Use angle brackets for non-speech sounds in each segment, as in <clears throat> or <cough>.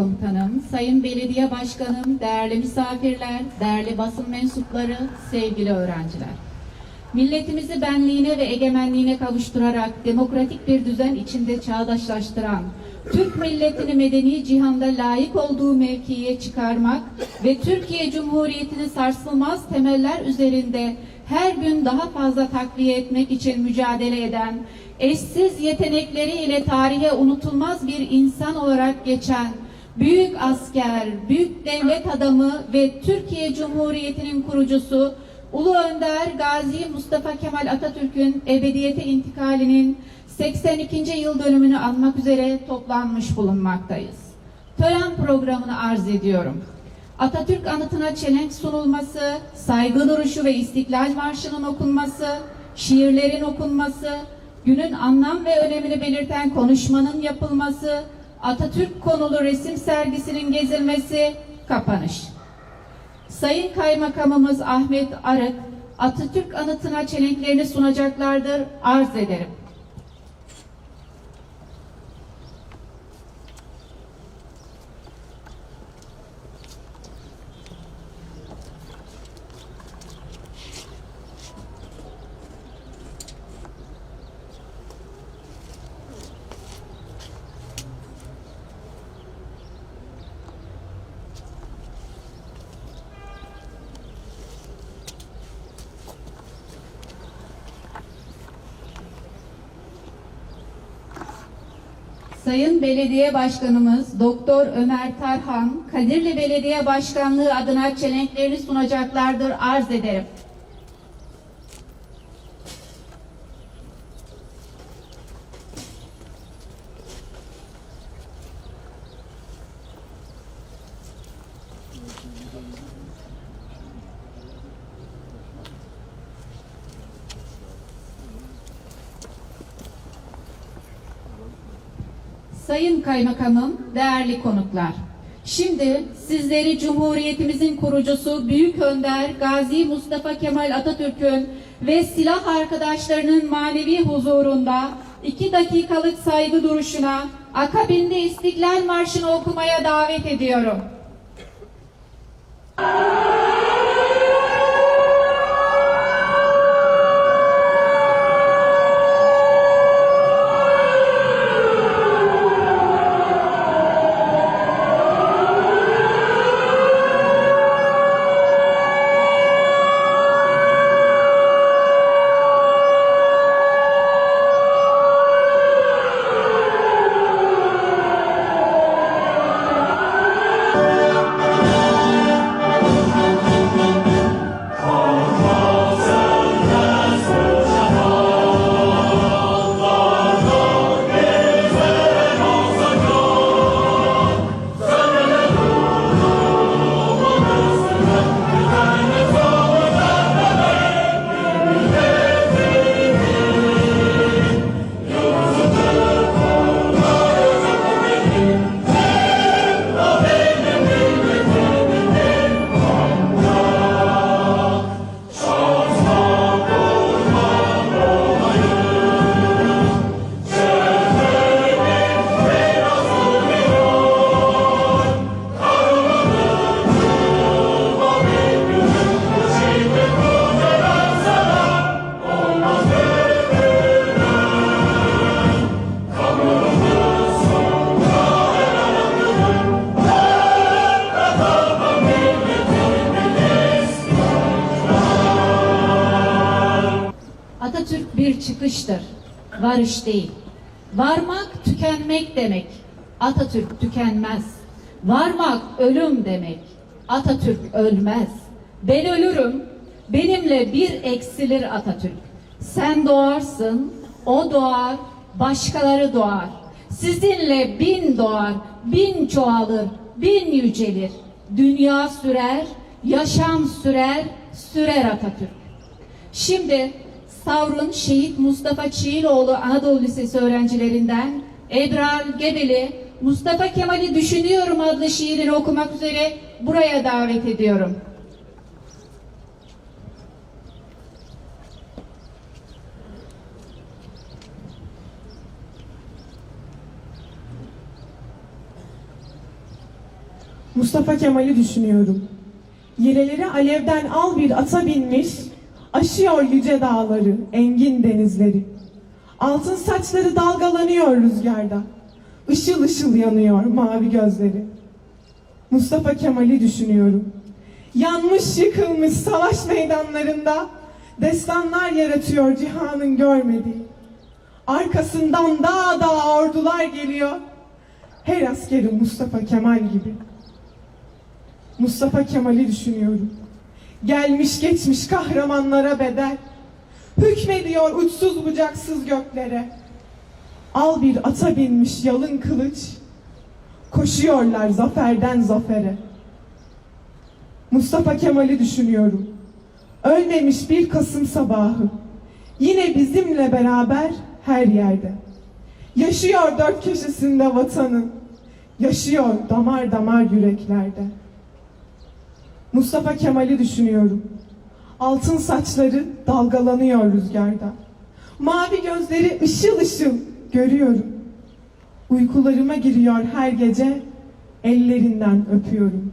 Komutanım, Sayın Belediye Başkanım, değerli misafirler, değerli basın mensupları, sevgili öğrenciler. Milletimizi benliğine ve egemenliğine kavuşturarak demokratik bir düzen içinde çağdaşlaştıran, Türk milletini medeni cihanda layık olduğu mevkiye çıkarmak ve Türkiye Cumhuriyeti'ni sarsılmaz temeller üzerinde her gün daha fazla takviye etmek için mücadele eden, eşsiz yetenekleriyle tarihe unutulmaz bir insan olarak geçen, büyük asker, büyük devlet adamı ve Türkiye Cumhuriyeti'nin kurucusu Ulu Önder Gazi Mustafa Kemal Atatürk'ün ebediyete intikalinin 82. yıl dönümünü anmak üzere toplanmış bulunmaktayız. Tören programını arz ediyorum. Atatürk anıtına çelenk sunulması, saygı duruşu ve İstiklal Marşı'nın okunması, şiirlerin okunması, günün anlam ve önemini belirten konuşmanın yapılması, Atatürk konulu resim sergisinin gezilmesi, kapanış. Sayın Kaymakamımız Ahmet Arık, Atatürk anıtına çelenklerini sunacaklardır, arz ederim. Belediye Başkanımız Doktor Ömer Tarhan, Kadirli Belediye Başkanlığı adına çelenklerini sunacaklardır arz ederim. Sayın Kaymakamım, değerli konuklar. Şimdi sizleri Cumhuriyetimizin kurucusu Büyük Önder Gazi Mustafa Kemal Atatürk'ün ve silah arkadaşlarının manevi huzurunda iki dakikalık saygı duruşuna akabinde İstiklal Marşı'nı okumaya davet ediyorum. Çıkıştır, varış değil. Varmak tükenmek demek. Atatürk tükenmez. Varmak ölüm demek. Atatürk ölmez. Ben ölürüm, benimle bir eksilir Atatürk. Sen doğarsın, o doğar, başkaları doğar. Sizinle bin doğar, bin çoğalır, bin yücelir. Dünya sürer, yaşam sürer, sürer Atatürk. Şimdi Savrun Şehit Mustafa Çiğiloğlu Anadolu Lisesi öğrencilerinden Ebrar Gebeli Mustafa Kemal'i Düşünüyorum adlı şiirini okumak üzere buraya davet ediyorum. Mustafa Kemal'i düşünüyorum. Yeleleri alevden al bir ata binmiş, aşıyor yüce dağları, engin denizleri. Altın saçları dalgalanıyor rüzgarda. Işıl ışıl yanıyor mavi gözleri. Mustafa Kemal'i düşünüyorum. Yanmış yıkılmış savaş meydanlarında destanlar yaratıyor cihanın görmediği. Arkasından dağ dağ ordular geliyor. Her askeri Mustafa Kemal gibi. Mustafa Kemal'i düşünüyorum. Gelmiş geçmiş kahramanlara bedel. Hükmediyor uçsuz bucaksız göklere. Al bir ata binmiş yalın kılıç. Koşuyorlar zaferden zafere. Mustafa Kemal'i düşünüyorum. Ölmemiş bir Kasım sabahı. Yine bizimle beraber her yerde. Yaşıyor dört köşesinde vatanın. Yaşıyor damar damar yüreklerde. Mustafa Kemal'i düşünüyorum. Altın saçları dalgalanıyor rüzgarda. Mavi gözleri ışıl ışıl görüyorum. Uykularıma giriyor her gece, ellerinden öpüyorum.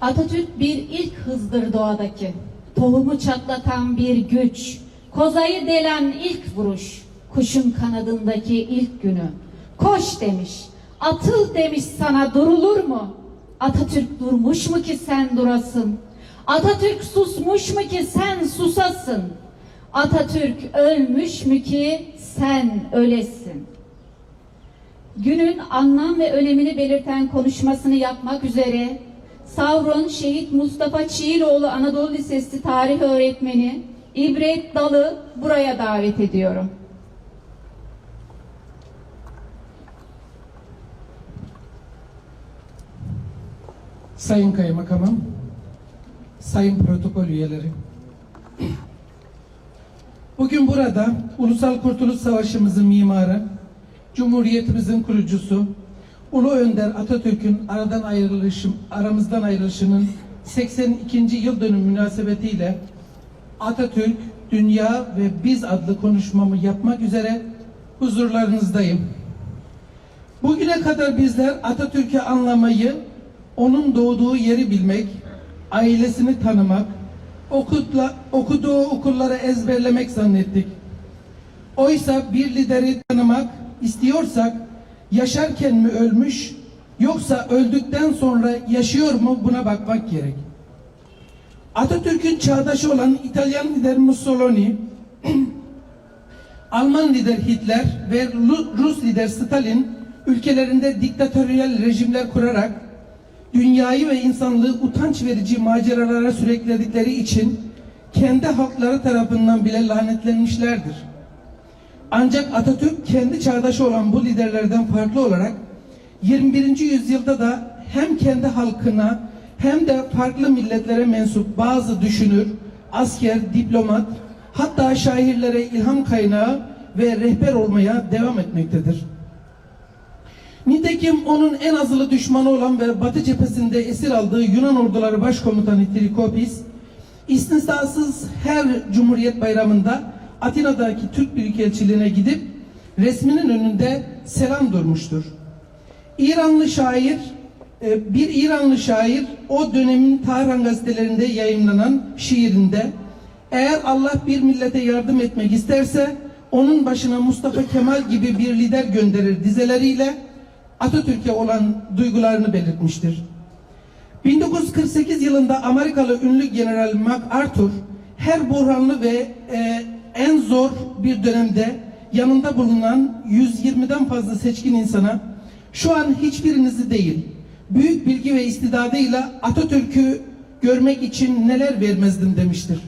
Atatürk bir ilk hızdır doğadaki. Tohumu çatlatan bir güç. Kozayı delen ilk vuruş. Kuşun kanadındaki ilk günü. Koş demiş. Atıl demiş sana durulur mu? Atatürk durmuş mu ki sen durasın? Atatürk susmuş mu ki sen susasın? Atatürk ölmüş mü ki sen ölesin? Günün anlam ve önemini belirten konuşmasını yapmak üzere Savron Şehit Mustafa Çiğiloğlu Anadolu Lisesi tarih öğretmeni İbret Dalı buraya davet ediyorum. Sayın Kaymakamım, Sayın Protokol üyeleri. Bugün burada Ulusal Kurtuluş Savaşımızın mimarı, Cumhuriyetimizin kurucusu, Ulu Önder Atatürk'ün aradan ayrılışım, aramızdan ayrılışının 82. yıl dönümü münasebetiyle Atatürk, Dünya ve Biz adlı konuşmamı yapmak üzere huzurlarınızdayım. Bugüne kadar bizler Atatürk'ü anlamayı, onun doğduğu yeri bilmek, ailesini tanımak, okutla, okuduğu okulları ezberlemek zannettik. Oysa bir lideri tanımak istiyorsak yaşarken mi ölmüş yoksa öldükten sonra yaşıyor mu buna bakmak gerek. Atatürk'ün çağdaşı olan İtalyan lider Mussolini, <clears throat> Alman lider Hitler ve Rus lider Stalin ülkelerinde diktatöryel rejimler kurarak dünyayı ve insanlığı utanç verici maceralara sürükledikleri için kendi halkları tarafından bile lanetlenmişlerdir. Ancak Atatürk kendi çağdaşı olan bu liderlerden farklı olarak 21. yüzyılda da hem kendi halkına hem de farklı milletlere mensup bazı düşünür, asker, diplomat, hatta şairlere ilham kaynağı ve rehber olmaya devam etmektedir. Nitekim onun en azılı düşmanı olan ve Batı cephesinde esir aldığı Yunan orduları başkomutanı Trikopis, istisnasız her Cumhuriyet Bayramı'nda Atina'daki Türk Büyükelçiliğine gidip resminin önünde selam durmuştur. İranlı şair, bir İranlı şair o dönemin Tahran gazetelerinde yayınlanan şiirinde eğer Allah bir millete yardım etmek isterse onun başına Mustafa Kemal gibi bir lider gönderir dizeleriyle Atatürk'e olan duygularını belirtmiştir. 1948 yılında Amerikalı ünlü General MacArthur her buhranlı ve e, en zor bir dönemde yanında bulunan 120'den fazla seçkin insana şu an hiçbirinizi değil büyük bilgi ve istidadıyla Atatürk'ü görmek için neler vermezdim demiştir.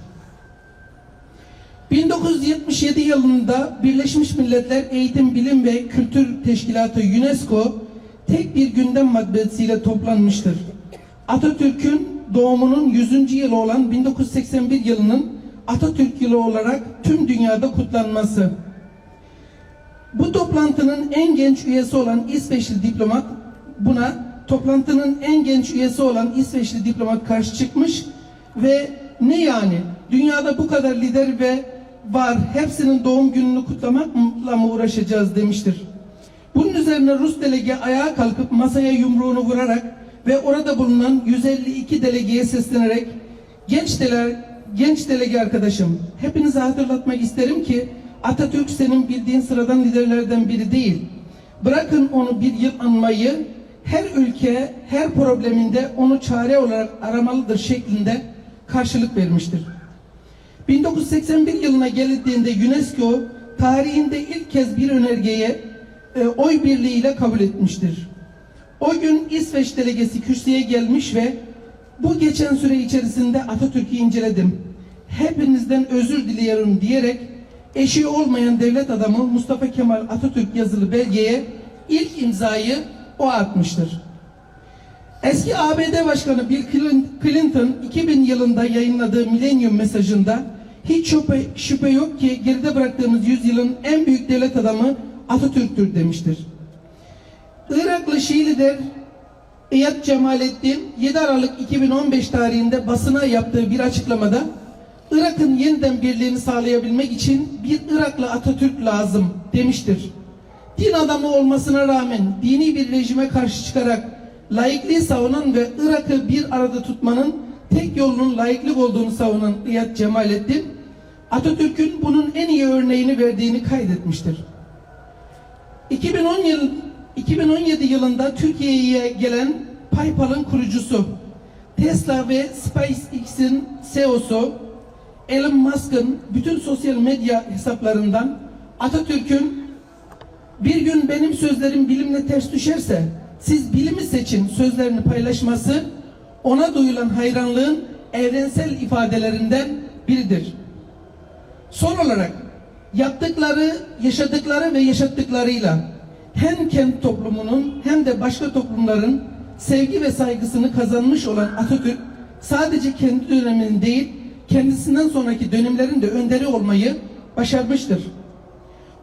1977 yılında Birleşmiş Milletler Eğitim, Bilim ve Kültür Teşkilatı UNESCO tek bir gündem maddesiyle toplanmıştır. Atatürk'ün doğumunun 100. yılı olan 1981 yılının Atatürk yılı olarak tüm dünyada kutlanması. Bu toplantının en genç üyesi olan İsveçli diplomat buna toplantının en genç üyesi olan İsveçli diplomat karşı çıkmış ve ne yani? Dünyada bu kadar lider ve var. Hepsinin doğum gününü kutlamakla mı uğraşacağız demiştir. Bunun üzerine Rus delege ayağa kalkıp masaya yumruğunu vurarak ve orada bulunan 152 delegeye seslenerek genç dele, genç delege arkadaşım hepinize hatırlatmak isterim ki Atatürk senin bildiğin sıradan liderlerden biri değil. Bırakın onu bir yıl anmayı her ülke her probleminde onu çare olarak aramalıdır şeklinde karşılık vermiştir. 1981 yılına gelindiğinde UNESCO tarihinde ilk kez bir önergeye e, oy birliğiyle kabul etmiştir. O gün İsveç delegesi kürsüye gelmiş ve bu geçen süre içerisinde Atatürk'ü inceledim. Hepinizden özür diliyorum diyerek eşi olmayan devlet adamı Mustafa Kemal Atatürk yazılı belgeye ilk imzayı o atmıştır. Eski ABD Başkanı Bill Clinton 2000 yılında yayınladığı Millennium mesajında hiç şüphe, şüphe yok ki geride bıraktığımız yüzyılın en büyük devlet adamı Atatürk'tür demiştir. Iraklı Şii lider İyad Cemalettin 7 Aralık 2015 tarihinde basına yaptığı bir açıklamada Irak'ın yeniden birliğini sağlayabilmek için bir Iraklı Atatürk lazım demiştir. Din adamı olmasına rağmen dini bir rejime karşı çıkarak laikliği savunan ve Irak'ı bir arada tutmanın tek yolunun laiklik olduğunu savunan İyad Cemalettin, Atatürk'ün bunun en iyi örneğini verdiğini kaydetmiştir. 2010 yıl 2017 yılında Türkiye'ye gelen PayPal'ın kurucusu, Tesla ve SpaceX'in CEO'su Elon Musk'ın bütün sosyal medya hesaplarından Atatürk'ün bir gün benim sözlerim bilimle ters düşerse siz bilimi seçin sözlerini paylaşması ona duyulan hayranlığın evrensel ifadelerinden biridir. Son olarak yaptıkları, yaşadıkları ve yaşattıklarıyla hem kendi toplumunun hem de başka toplumların sevgi ve saygısını kazanmış olan Atatürk sadece kendi döneminin değil kendisinden sonraki dönemlerin de önderi olmayı başarmıştır.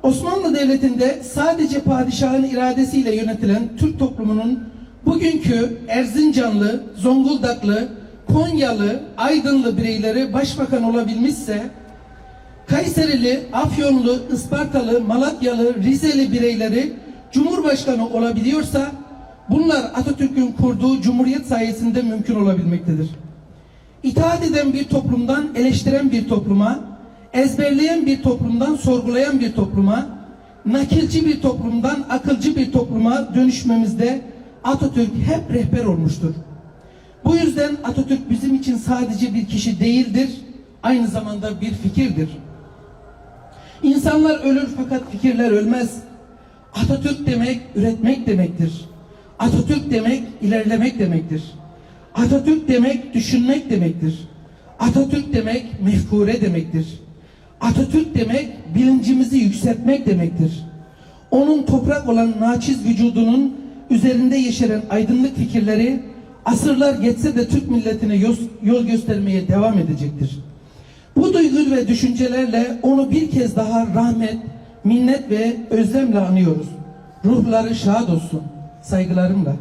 Osmanlı Devleti'nde sadece padişahın iradesiyle yönetilen Türk toplumunun bugünkü Erzincanlı, Zonguldaklı, Konyalı, Aydınlı bireyleri başbakan olabilmişse Kayserili, Afyonlu, Ispartalı, Malatyalı, Rizeli bireyleri Cumhurbaşkanı olabiliyorsa bunlar Atatürk'ün kurduğu Cumhuriyet sayesinde mümkün olabilmektedir. İtaat eden bir toplumdan eleştiren bir topluma, ezberleyen bir toplumdan sorgulayan bir topluma, nakilci bir toplumdan akılcı bir topluma dönüşmemizde Atatürk hep rehber olmuştur. Bu yüzden Atatürk bizim için sadece bir kişi değildir, aynı zamanda bir fikirdir. İnsanlar ölür fakat fikirler ölmez. Atatürk demek üretmek demektir. Atatürk demek ilerlemek demektir. Atatürk demek düşünmek demektir. Atatürk demek mefkure demektir. Atatürk demek bilincimizi yükseltmek demektir. Onun toprak olan naçiz vücudunun üzerinde yeşeren aydınlık fikirleri asırlar geçse de Türk milletine yol, göstermeye devam edecektir. Bu duygu ve düşüncelerle onu bir kez daha rahmet, minnet ve özlemle anıyoruz. Ruhları şad olsun. Saygılarımla.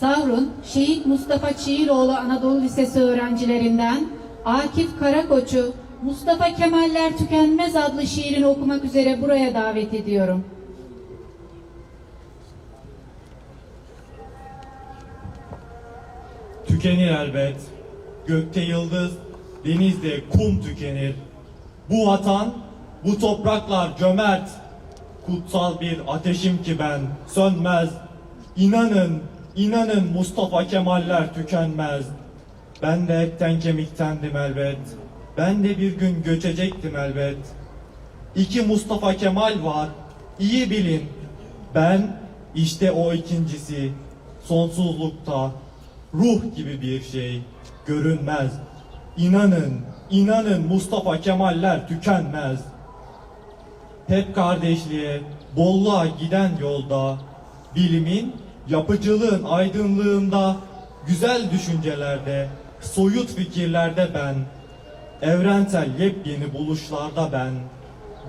Savrun, Şehit Mustafa Çiğiloğlu Anadolu Lisesi öğrencilerinden Akif Karakoç'u Mustafa Kemaller Tükenmez adlı şiirini okumak üzere buraya davet ediyorum. Tükenir elbet. Gökte yıldız, denizde kum tükenir. Bu vatan, bu topraklar cömert. Kutsal bir ateşim ki ben, sönmez. İnanın, inanın Mustafa Kemaller tükenmez. Ben de etten kemiktendim elbet. Ben de bir gün göçecektim elbet. İki Mustafa Kemal var, iyi bilin. Ben işte o ikincisi, sonsuzlukta, ruh gibi bir şey, görünmez. İnanın, inanın Mustafa Kemaller tükenmez. Hep kardeşliğe, bolluğa giden yolda, bilimin, yapıcılığın aydınlığında, güzel düşüncelerde, soyut fikirlerde ben, evrensel yepyeni buluşlarda ben,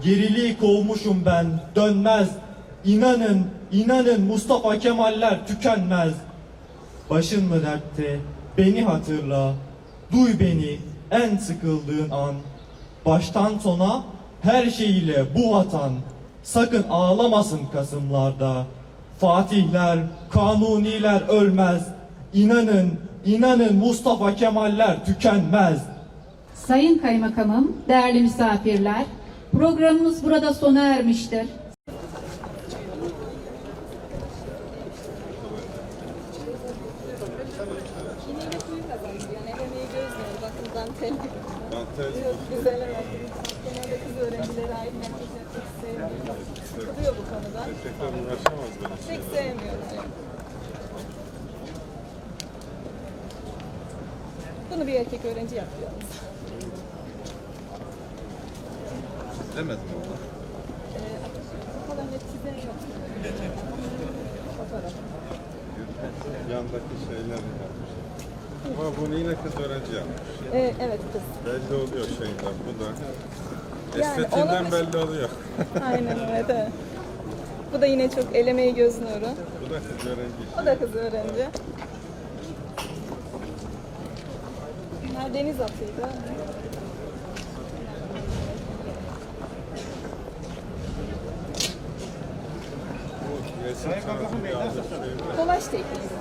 geriliği kovmuşum ben, dönmez, inanın inanın Mustafa Kemaller tükenmez. Başın mı dertte, beni hatırla. Duy beni en sıkıldığın an. Baştan sona her şeyiyle bu vatan. Sakın ağlamasın Kasımlarda. Fatihler, Kanuniler ölmez. İnanın, inanın Mustafa Kemaller tükenmez. Sayın Kaymakamım, değerli misafirler, programımız burada sona ermiştir. Yine suyu kazandı yani Yok güzel evet. Genelde kız öğrencilere ait makyajlar pek sevmiyor. Sıkılıyor bu konuda. Pek sevmiyorum. evet. Bunu bir erkek öğrenci yapıyor. Demedim ona. Ee, o kadar net çizen yok. Fotoğraf. Yandaki şeyler yapmış. Ama bunu yine kız öğrenci yapmış. Ee, evet kız. Belli oluyor şeyden. Bu da Yani estetiğinden onun- belli oluyor. Aynen evet. Bu da yine çok elemeyi göz nuru. Bu da kız öğrenci. O da kız öğrenci. Bunlar deniz atıydı. Bu resim sanatı bir almış şey var. Kolaj tekniği.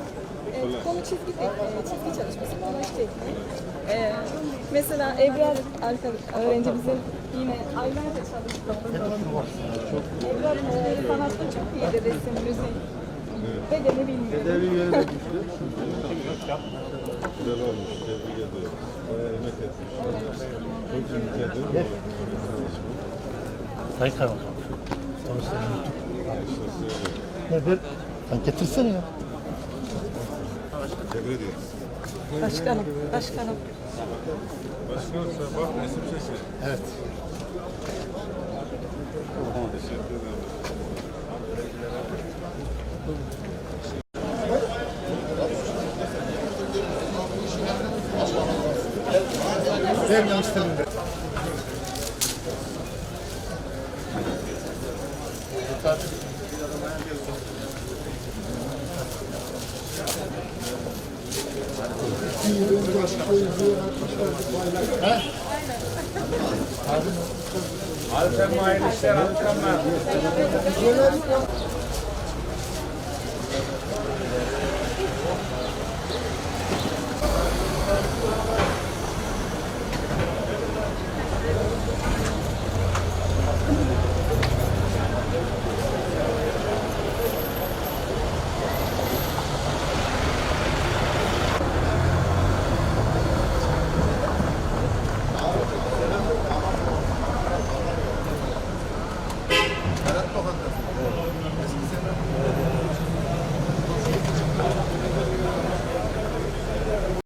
Evet, konu çizgi tekniği, çizgi çalışması, kolaj tekniği. Ee, mesela Ebrar arka- öğrencimizin yine aylarca çalıştığı. Ebrar e, sanatta çok iyiydi resim, müzik. Bedeni bilmiyorum. Güzel olmuş. Tebrik ediyorum. Bayağı emek etmiş. Çok değil mi? Sayın Kaymakam. Onu söyleyeyim. Nedir? Sen getirsene ya. Tebrik ediyorum. Başkanım, başkanım. Başka yoksa bak resim çekin. Evet. Teşekkür ederim. Ver